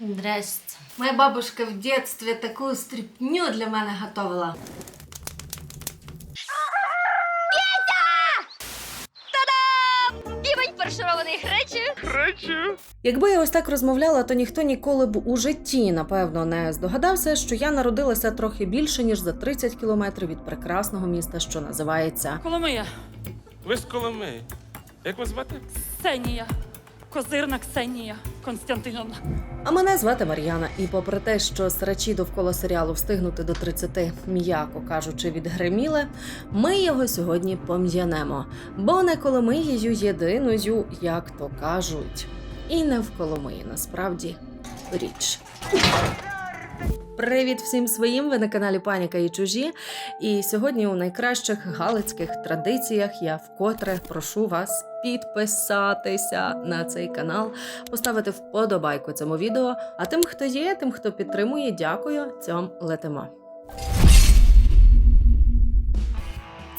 Здрасте. Моя бабушка в детстве такую стряпню для мене готовила. Півень фарширований гречею. Якби я ось так розмовляла, то ніхто ніколи б у житті, напевно, не здогадався, що я народилася трохи більше ніж за 30 кілометрів від прекрасного міста, що називається Коломия, Ви з Коломиї. Як вас звати? Ксенія, Козирна Ксенія Константиновна. А мене звати Мар'яна, і попри те, що срачі довкола серіалу встигнути до 30, м'яко кажучи, відгриміли, ми його сьогодні пом'янемо, бо не Коломиєю єдиною, як то кажуть. І не в Коломиї насправді річ. Привіт всім своїм! Ви на каналі Паніка і чужі. І сьогодні у найкращих галицьких традиціях я вкотре прошу вас підписатися на цей канал, поставити вподобайку цьому відео. А тим, хто є, тим, хто підтримує, дякую. цьому летимо.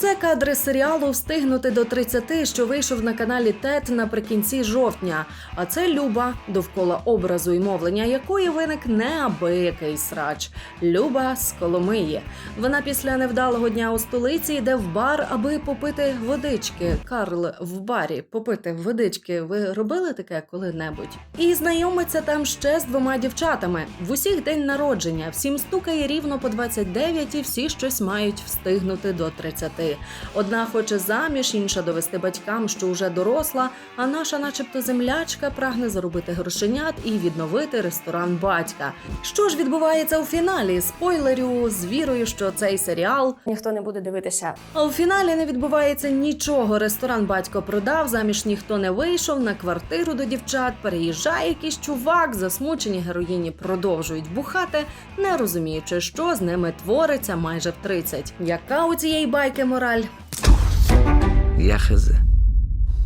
Це кадри серіалу Встигнути до 30, що вийшов на каналі ТЕТ наприкінці жовтня. А це Люба, довкола образу і мовлення якої виник неабиякий срач. Люба з Коломиї. Вона після невдалого дня у столиці йде в бар, аби попити водички. Карл в барі попити водички. Ви робили таке коли-небудь? І знайомиться там ще з двома дівчатами. В усіх день народження, всім стукає рівно по 29 і всі щось мають встигнути до 30. Одна хоче заміж, інша довести батькам, що вже доросла, а наша, начебто, землячка, прагне заробити грошенят і відновити ресторан батька. Що ж відбувається у фіналі? Спойлерю з вірою, що цей серіал ніхто не буде дивитися. а у фіналі не відбувається нічого. Ресторан батько продав, заміж ніхто не вийшов. На квартиру до дівчат переїжджає якийсь чувак. Засмучені героїні продовжують бухати, не розуміючи, що з ними твориться майже в 30. Яка у цієї байки мораль? Я хз.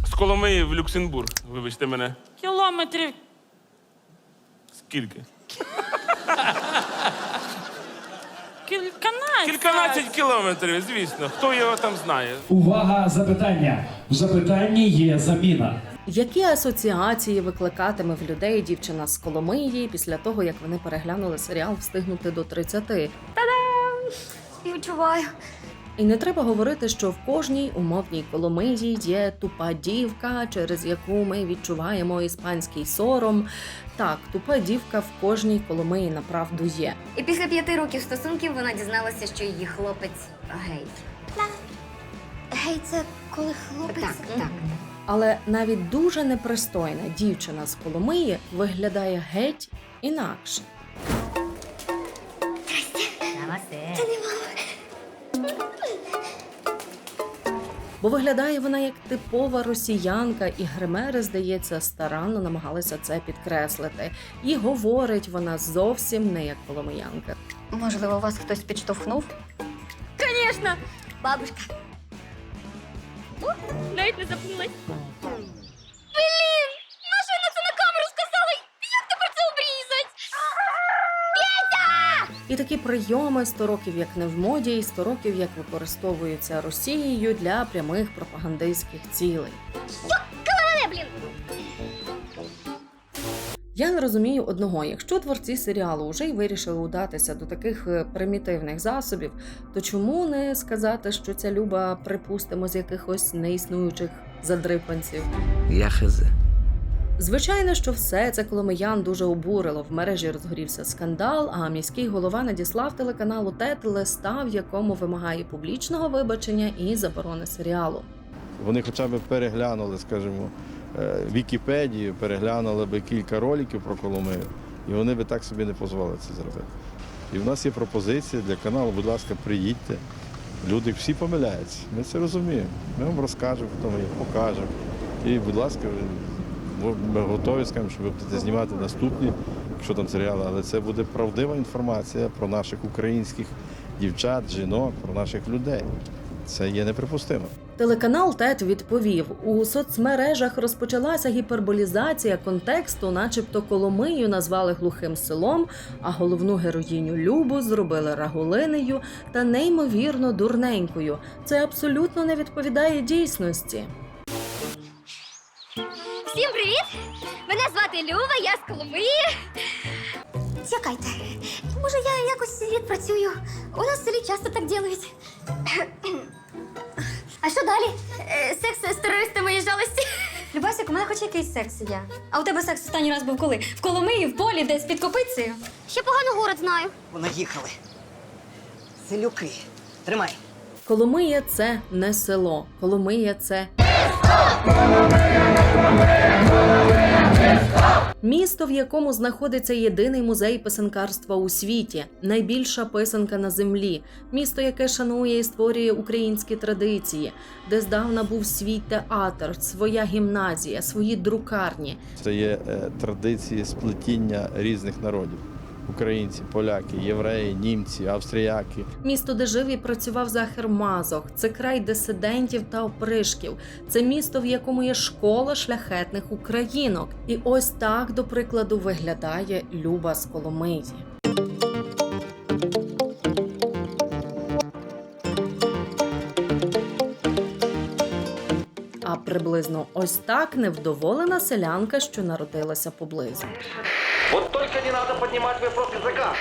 З Коломиї в Люксембург. Вибачте мене. Кілометрів Скільки? кільканадцять. Кільканадцять кілометрів, звісно. Хто його там знає? Увага, запитання. В запитанні є заміна. Які асоціації викликатиме в людей дівчина з Коломиї після того, як вони переглянули серіал Встигнути до 30? Відчуваю. І не треба говорити, що в кожній умовній Коломиї є тупа дівка, через яку ми відчуваємо іспанський сором. Так, тупа дівка в кожній Коломиї направду є. І після п'яти років стосунків вона дізналася, що її хлопець гей. Гей, це коли хлопець. Так, так. Але навіть дуже непристойна дівчина з Коломиї виглядає геть інакше. Бо виглядає вона як типова росіянка, і гримери, здається, старанно намагалися це підкреслити. І говорить вона зовсім не як поломиянка. Можливо, вас хтось підштовхнув? Звісно, бабушка. Навіть не запнулась. Блін! Машина це на камеру сказала! Як тепер це обрізать? І такі прийоми 100 років як не в моді, і 100 років як використовуються Росією для прямих пропагандистських цілей. Блін! Я не розумію одного: якщо творці серіалу вже й вирішили удатися до таких е, примітивних засобів, то чому не сказати, що ця люба припустимо з якихось неіснуючих задрипанців? Я хз. Звичайно, що все це коломиян дуже обурило. В мережі розгорівся скандал. А міський голова надіслав телеканалу ТЕТ листа, в якому вимагає публічного вибачення і заборони серіалу. Вони хоча б переглянули, скажімо, е, Вікіпедію, переглянули би кілька роликів про Коломию, і вони би так собі не дозволили це зробити. І в нас є пропозиція для каналу, будь ласка, приїдьте. Люди всі помиляються. Ми це розуміємо. Ми вам розкажемо, хто ми є, покажемо. І, будь ласка, ми готові скажемо, що ви будете знімати наступні, якщо там серіали, але це буде правдива інформація про наших українських дівчат, жінок, про наших людей. Це є неприпустимо. Телеканал ТЕТ відповів: у соцмережах розпочалася гіперболізація контексту, начебто Коломию назвали глухим селом, а головну героїню Любу зробили рагулинею та неймовірно дурненькою. Це абсолютно не відповідає дійсності. Всім привіт! Мене звати Люба, я з Коломиї. Чекайте, може я якось відпрацюю. У нас в селі часто так ділають. А що далі? Е, Секс з терористами і жалості. Любасик, у мене хоч якийсь секс є. А у тебе секс останній раз був коли? В Коломиї, в полі, десь під копицею? Ще погано город знаю. Вони їхали. Селюки. Тримай. Коломия це не село. Коломия це місто, в якому знаходиться єдиний музей писанкарства у світі, найбільша писанка на землі, місто, яке шанує і створює українські традиції, де здавна був свій театр, своя гімназія, свої друкарні. Це є е, традиції сплетіння різних народів: українці, поляки, євреї, німці, австріяки. Місто, де жив і працював Захар Мазох. Це край дисидентів та опришків. Це місто, в якому є школа шляхетних українок. І ось так, до прикладу, виглядає Люба з Коломиї. А приблизно ось так невдоволена селянка, що народилася поблизу. Вот только не надо поднимать вопрос языка.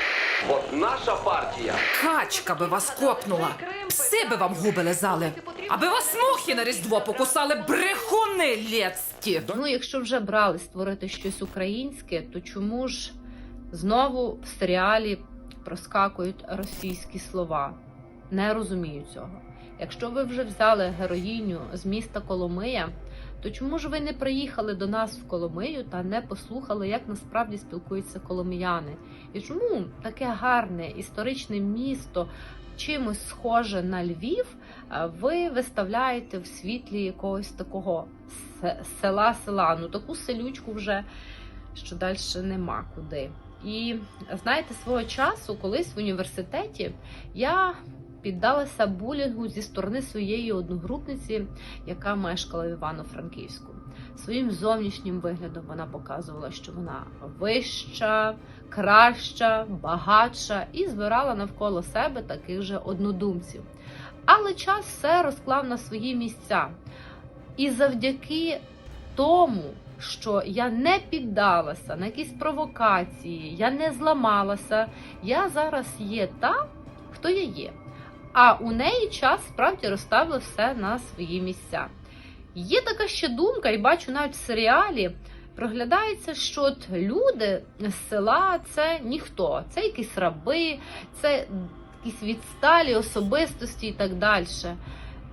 Вот наша партия Качка би вас копнула. Пси би вам губи лизали. Аби вас мухи на різдво покусали брехуни лєцькі. Ну, якщо вже брали створити щось українське, то чому ж знову в серіалі проскакують російські слова? Не розумію цього. Якщо ви вже взяли героїню з міста Коломия, то чому ж ви не приїхали до нас в Коломию та не послухали, як насправді спілкуються коломияни? І чому таке гарне історичне місто, чимось схоже на Львів, ви виставляєте в світлі якогось такого села села, ну таку селючку вже, що далі нема куди. І знаєте, свого часу, колись в університеті, я піддалася булінгу зі сторони своєї одногрупниці, яка мешкала в Івано-Франківську. Своїм зовнішнім виглядом вона показувала, що вона вища, краща, багатша і збирала навколо себе таких же однодумців. Але час все розклав на свої місця. І завдяки тому, що я не піддалася на якісь провокації, я не зламалася, я зараз є та, хто я є. А у неї час справді розставив все на свої місця. Є така ще думка, і бачу навіть в серіалі. Проглядається, що от люди з села це ніхто, це якісь раби, це якісь відсталі особистості і так далі.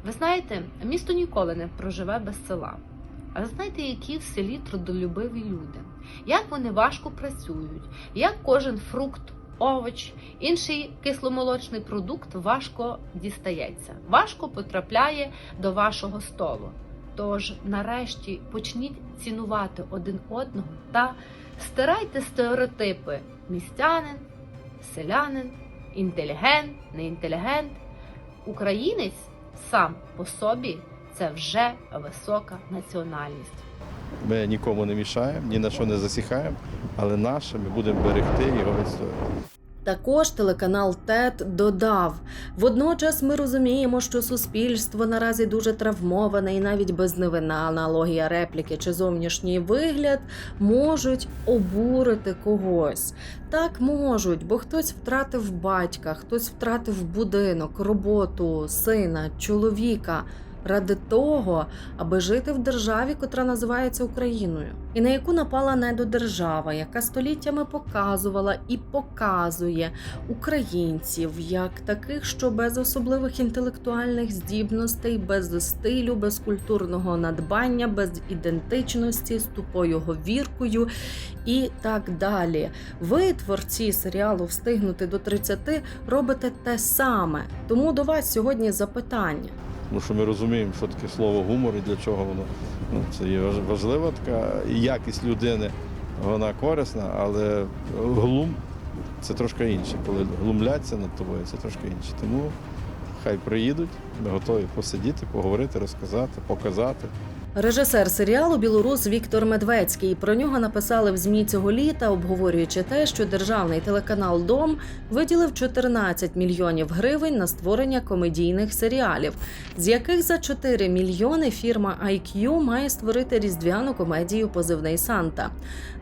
Ви знаєте, місто ніколи не проживе без села. А ви знаєте, які в селі трудолюбиві люди, як вони важко працюють, як кожен фрукт, овоч, інший кисломолочний продукт важко дістається, важко потрапляє до вашого столу. Тож, нарешті, почніть цінувати один одного та стирайте стереотипи містянин, селянин, інтелігент, неінтелігент. Українець сам по собі це вже висока національність. Ми нікому не мішаємо, ні на що не засіхаємо, але наше ми будемо берегти його відстоювати. Також телеканал ТЕТ додав: водночас ми розуміємо, що суспільство наразі дуже травмоване, і навіть безневинна аналогія репліки чи зовнішній вигляд можуть обурити когось. Так можуть, бо хтось втратив батька, хтось втратив будинок, роботу, сина, чоловіка. Ради того, аби жити в державі, котра називається Україною, і на яку напала недодержава, яка століттями показувала і показує українців як таких, що без особливих інтелектуальних здібностей, без стилю, без культурного надбання, без ідентичності, з тупою говіркою і так далі. Ви, творці серіалу Встигнути до 30, робите те саме. Тому до вас сьогодні запитання. Тому що ми розуміємо, що таке слово гумор і для чого воно. Ну, це є важ- важлива така якість людини, вона корисна, але глум це трошки інше. Коли глумляться над тобою, це трошки інше. Тому хай приїдуть, ми готові посидіти, поговорити, розказати, показати. Режисер серіалу Білорус Віктор Медведський. Про нього написали в змі цього літа, обговорюючи те, що державний телеканал Дом виділив 14 мільйонів гривень на створення комедійних серіалів, з яких за 4 мільйони фірма IQ має створити різдвяну комедію Позивний Санта.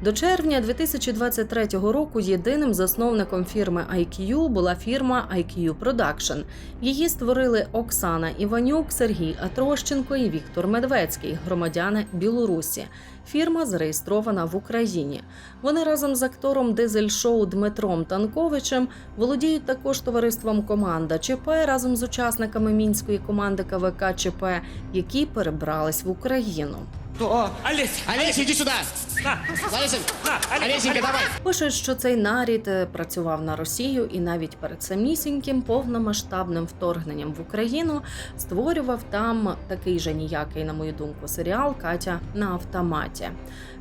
До червня 2023 року єдиним засновником фірми IQ була фірма IQ Production. Її створили Оксана Іванюк, Сергій Атрощенко і Віктор Медведський, громадяни Білорусі. Фірма зареєстрована в Україні. Вони разом з актором дизель-шоу Дмитром Танковичем володіють також товариством Команда ЧП разом з учасниками мінської команди КВК ЧП, які перебрались в Україну. Олесь, Олесь, иди сюда. Олесенька, давай. Пишуть, що цей нарід е, працював на Росію і навіть перед самісіньким повномасштабним вторгненням в Україну створював там такий же ніякий, на мою думку, серіал Катя на автоматі.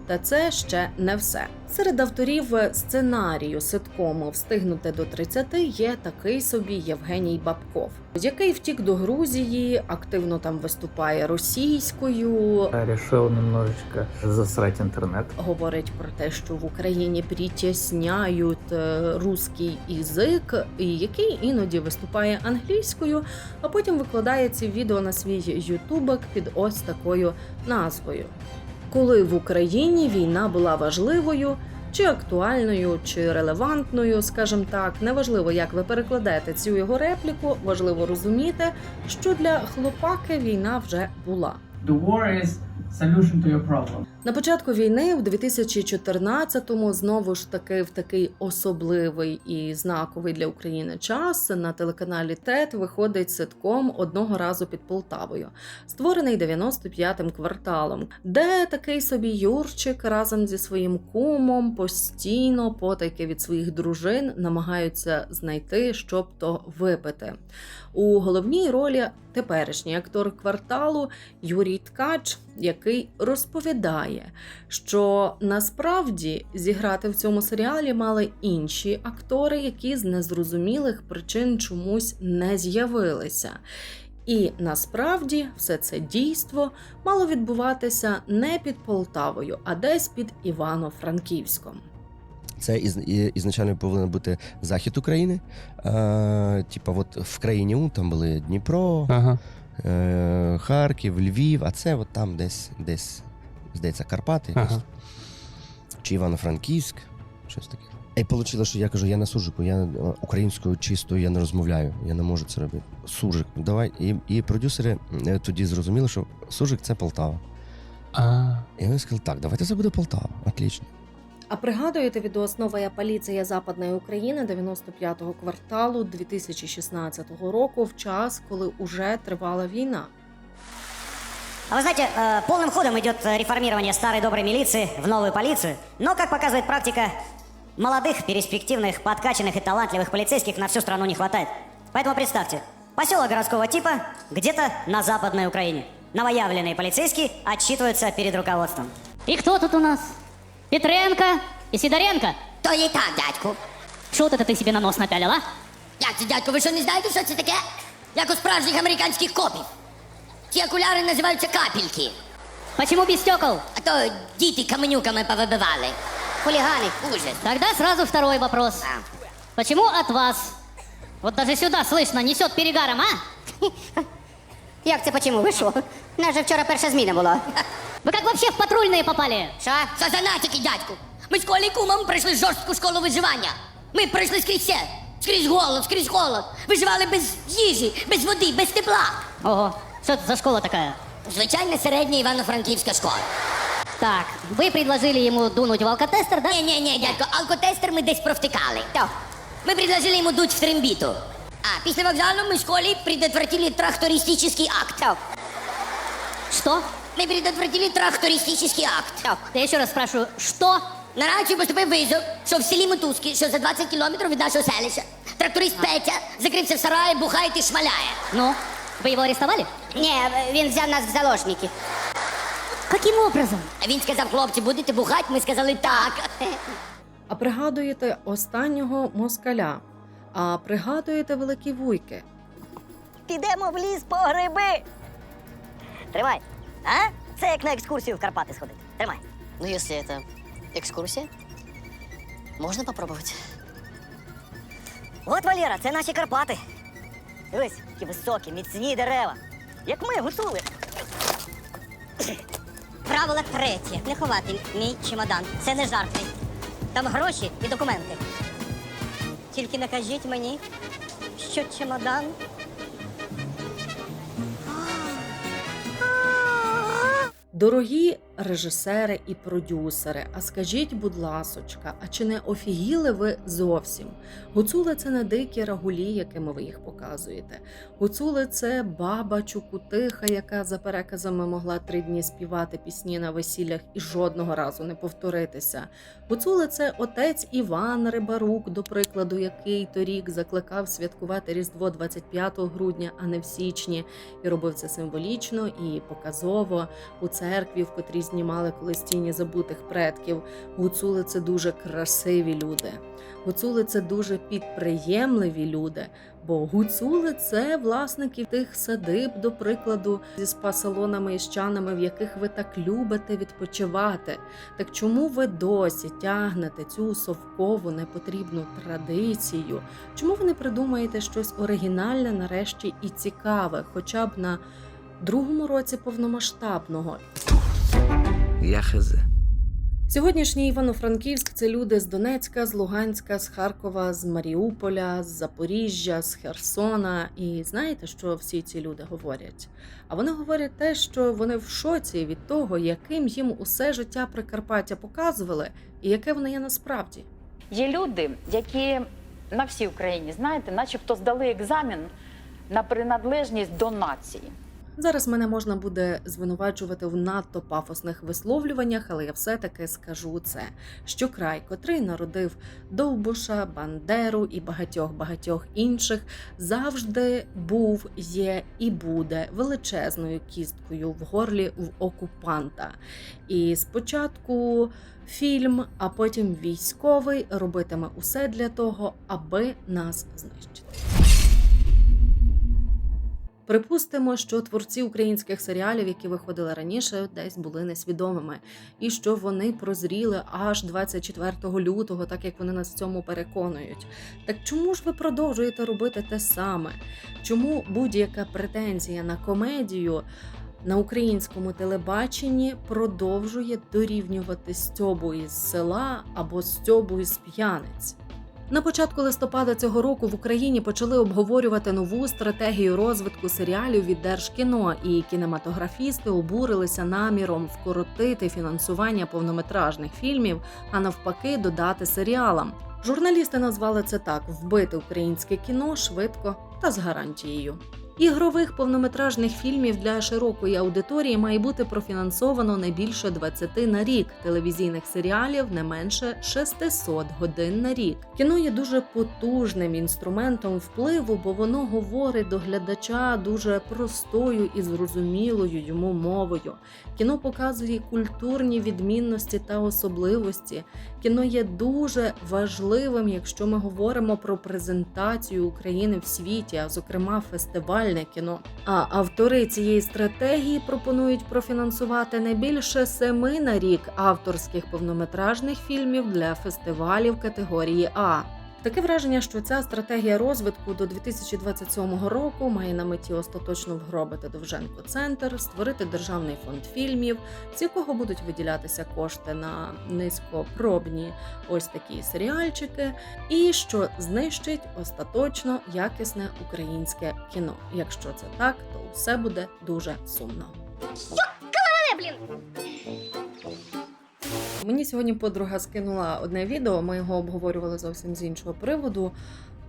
Та це ще не все. Серед авторів сценарію ситкому встигнути до 30 є такий собі Євгеній Бабков, який втік до Грузії, активно там виступає російською, Решил немножечко засрать интернет. говорить про те, що в Україні притісняють е, русський язик, який іноді виступає англійською, а потім викладає ці відео на свій ютубок під ось такою назвою. Коли в Україні війна була важливою. Чи актуальною, чи релевантною, скажімо так, неважливо, як ви перекладаєте цю його репліку, важливо розуміти, що для хлопаки війна вже була. The war is solution to your problem. На початку війни, в 2014-му, знову ж таки в такий особливий і знаковий для України час на телеканалі ТЕТ виходить ситком одного разу під Полтавою, створений 95-м кварталом, де такий собі Юрчик разом зі своїм кумом постійно потайки від своїх дружин намагаються знайти, щоб то випити. У головній ролі теперішній актор кварталу Юрій Ткач, який розповідає, що насправді зіграти в цьому серіалі мали інші актори, які з незрозумілих причин чомусь не з'явилися. І насправді все це дійство мало відбуватися не під Полтавою, а десь під Івано-Франківськом. Це із, ізначально повинен бути захід України. Е, типа, от в країні У там були Дніпро, Ага. Е, Харків, Львів, а це от там десь, десь здається, Карпати. Ага. чи Івано-Франківськ, щось таке. І вийшло, що я кажу, я на суржику, я е, українською чистою я не розмовляю, я не можу це робити. Суржик, давай. І, і продюсери е, тоді зрозуміли, що суржик це Полтава. А. І вони сказали, так, давайте це буде Полтава. Отлично. А пригадуєте відеоосновая поліція Западної України 95-го кварталу 2016 року, в час, коли уже тривала війна. А вы знаете, э, полным ходом идет э, реформирование старой доброй милиции в новую полицию. Но, как показывает практика, молодых, перспективных, подкачанных и талантливых полицейских на всю страну не хватает. Поэтому представьте, поселок городского типа где-то на Западной Украине. Новоявленные полицейские отчитываются перед руководством. И кто тут у нас? Петренко и Сидоренко? То и так, дядьку. Что вот это ты себе на нос напялил, а? Як це, дядьку, ви що не знаєте, що це таке? Як у справжніх американських копів. Ці окуляри називаються капельки. Почему без стекол? А то діти каменюками повибивали. Хулігани, ужас. Тогда сразу второй вопрос. Почему от вас, вот даже сюда слышно, несет перегаром, а? Як це почему? Ви що? Нас же вчора перша зміна була. Вы как вообще в патрульные попали? Що? Що за натяки, дядьку? Ми з Колей кумом пройшли жорстку школу виживання. Ми пройшли скрізь все. Скрізь голод, скрізь холод. Виживали без їжі, без води, без тепла. Ого, что это за школа такая? Звичайна середня Івано-Франківська школа. Так, вы предложили ему дунуть в алкотестер, да? Ні, ні, ні, дядько, алкотестер ми десь провтикали. Ми предложили йому дуть в трембіту. А після вокзалу ми в школі предотвратили трактористический акт. Что? Ми предотвратили трактористический акт. Я еще раз спрашиваю, что? На рацію поступив визов, що в селі Мотузки, що за 20 кілометрів від нашого селища, тракторист Петя закрився в сараї, бухає і шмаляє. Ну, вы его арестовали? Ні, він взяв нас в заложники. Каким образом? Він сказав, хлопці, будете бухати? Ми сказали так. А пригадуєте останнього москаля? А пригадуєте великі вуйки? Підемо в ліс по гриби. Тримай. А? Це як на екскурсію в Карпати сходити. Тримай. Ну, если это экскурсия, можно попробовать. От, Валера, це наші Карпати. Дивись, які високі, міцні дерева. Як ми, гуцули. Правило третє. Не ховати мій чемодан. Це не жарти. Там гроші і документи. Тільки не кажіть мені, що чемодан. Дорогі режисери і продюсери, а скажіть, будь ласочка, а чи не офігіли ви зовсім? Гуцули це не дикі рагулі, якими ви їх показуєте. Гуцули це баба чукутиха, яка за переказами могла три дні співати пісні на весіллях і жодного разу не повторитися. Гуцули це отець Іван Рибарук, до прикладу, який торік закликав святкувати Різдво 25 грудня, а не в січні, і робив це символічно і показово у церкві, в котрій знімали колись тіні забутих предків. Гуцули це дуже красиві люди. Гуцули це дуже підприємливі люди. Бо гуцули це власники тих садиб, до прикладу, зі спа-салонами і щанами, в яких ви так любите відпочивати. Так чому ви досі тягнете цю совкову непотрібну традицію? Чому ви не придумаєте щось оригінальне, нарешті і цікаве, хоча б на другому році повномасштабного? Я хз. Сьогоднішній Івано-Франківськ це люди з Донецька, з Луганська, з Харкова, з Маріуполя, з Запоріжжя, з Херсона. І знаєте, що всі ці люди говорять? А вони говорять те, що вони в шоці від того, яким їм усе життя Прикарпаття показували, і яке воно є насправді. Є люди, які на всій Україні, знаєте, начебто здали екзамен на приналежність до нації. Зараз мене можна буде звинувачувати в надто пафосних висловлюваннях, але я все-таки скажу це: що край, котрий народив Довбуша, Бандеру і багатьох багатьох інших, завжди був, є і буде величезною кісткою в горлі в окупанта. І спочатку фільм, а потім військовий робитиме усе для того, аби нас знищити. Припустимо, що творці українських серіалів, які виходили раніше, десь були несвідомими, і що вони прозріли аж 24 лютого, так як вони нас в цьому переконують. Так чому ж ви продовжуєте робити те саме? Чому будь-яка претензія на комедію на українському телебаченні продовжує дорівнювати стьобу із села або стьобу із п'яниць? На початку листопада цього року в Україні почали обговорювати нову стратегію розвитку серіалів від Держкіно, і кінематографісти обурилися наміром вкоротити фінансування повнометражних фільмів, а навпаки, додати серіалам. Журналісти назвали це так: вбити українське кіно швидко та з гарантією. Ігрових повнометражних фільмів для широкої аудиторії має бути профінансовано не більше 20 на рік, телевізійних серіалів не менше 600 годин на рік. Кіно є дуже потужним інструментом впливу, бо воно говорить до глядача дуже простою і зрозумілою йому мовою. Кіно показує культурні відмінності та особливості. Кіно є дуже важливим, якщо ми говоримо про презентацію України в світі, а зокрема фестивальне кіно. А автори цієї стратегії пропонують профінансувати не більше семи на рік авторських повнометражних фільмів для фестивалів категорії А. Таке враження, що ця стратегія розвитку до 2027 року має на меті остаточно вгробити Довженко центр, створити державний фонд фільмів, з якого будуть виділятися кошти на низькопробні ось такі серіальчики, і що знищить остаточно якісне українське кіно. Якщо це так, то все буде дуже сумно. блін! Мені сьогодні подруга скинула одне відео, ми його обговорювали зовсім з іншого приводу.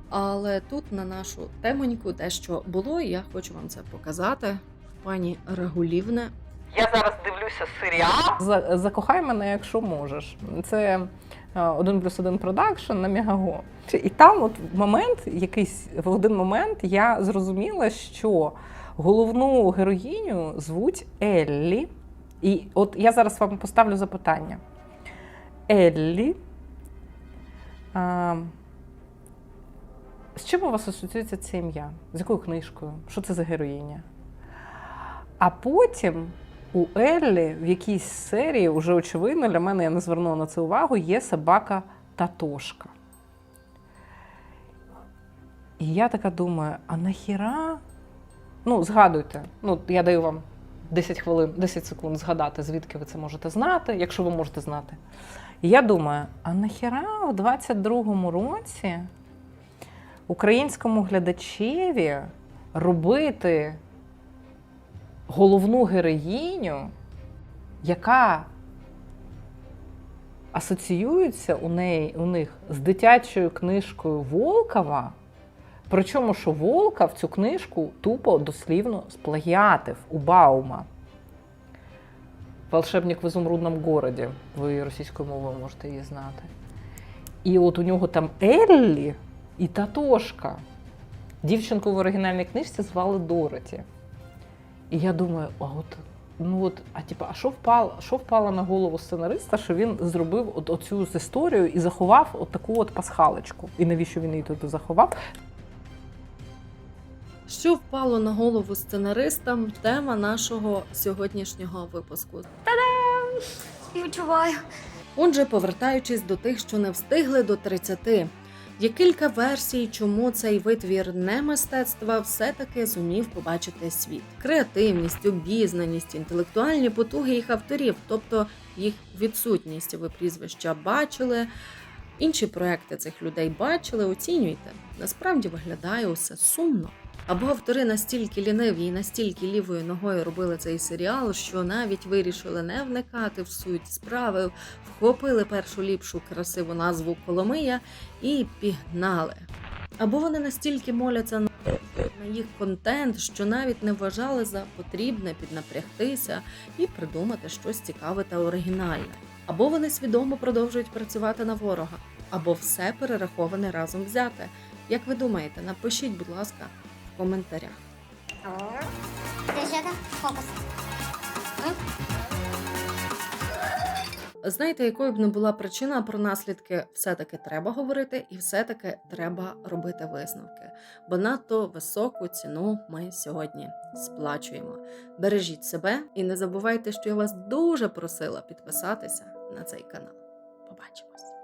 Але тут на нашу темоньку дещо було, і я хочу вам це показати. Пані Рагулівне. Я зараз дивлюся серіал. Закохай мене, якщо можеш. Це е, один плюс один продакшн на Мегаго. І там, от момент, якийсь в один момент, я зрозуміла, що головну героїню звуть Еллі. І от я зараз вам поставлю запитання. Еллі. А, з чим у вас асоціюється це ім'я? З якою книжкою? Що це за героїня? А потім у Еллі в якійсь серії, вже очевидно, для мене я не звернула на це увагу, є собака Татошка. І я така думаю: а нахіра? Ну, згадуйте, ну, я даю вам 10 хвилин, 10 секунд згадати, звідки ви це можете знати, якщо ви можете знати. Я думаю, а нахіра в 22-му році українському глядачеві робити головну героїню, яка асоціюється у, неї, у них з дитячою книжкою Волкова. Причому, що Волков цю книжку тупо дослівно сплагіатив у Баума. Волшебник в изумрудном городі. Ви російською мовою можете її знати. І от у нього там Еллі і Татошка. Дівчинку в оригінальній книжці звали Дороті. І я думаю, а от, ну от, а типа, а що впало, що впало на голову сценариста, що він зробив от оцю історію і заховав от таку от пасхалочку. І навіщо він її туди заховав? Що впало на голову сценаристам? Тема нашого сьогоднішнього випуску. Та-дам! Відчуваю. Отже, повертаючись до тих, що не встигли до 30, є кілька версій, чому цей витвір не мистецтва все-таки зумів побачити світ. Креативність, обізнаність, інтелектуальні потуги їх авторів, тобто їх відсутність. Ви прізвища бачили. Інші проекти цих людей бачили, оцінюйте. Насправді виглядає усе сумно. Або автори настільки ліниві і настільки лівою ногою робили цей серіал, що навіть вирішили не вникати в суть справи, вхопили першу ліпшу красиву назву Коломия і пігнали. Або вони настільки моляться на їх контент, що навіть не вважали за потрібне піднапрягтися і придумати щось цікаве та оригінальне. Або вони свідомо продовжують працювати на ворога, або все перераховане разом взяте. Як ви думаєте, напишіть, будь ласка, коментарях. Фокус. Знаєте, якою б не була причина про наслідки, все-таки треба говорити, і все-таки треба робити висновки. Бо надто високу ціну ми сьогодні сплачуємо. Бережіть себе і не забувайте, що я вас дуже просила підписатися на цей канал. Побачимось!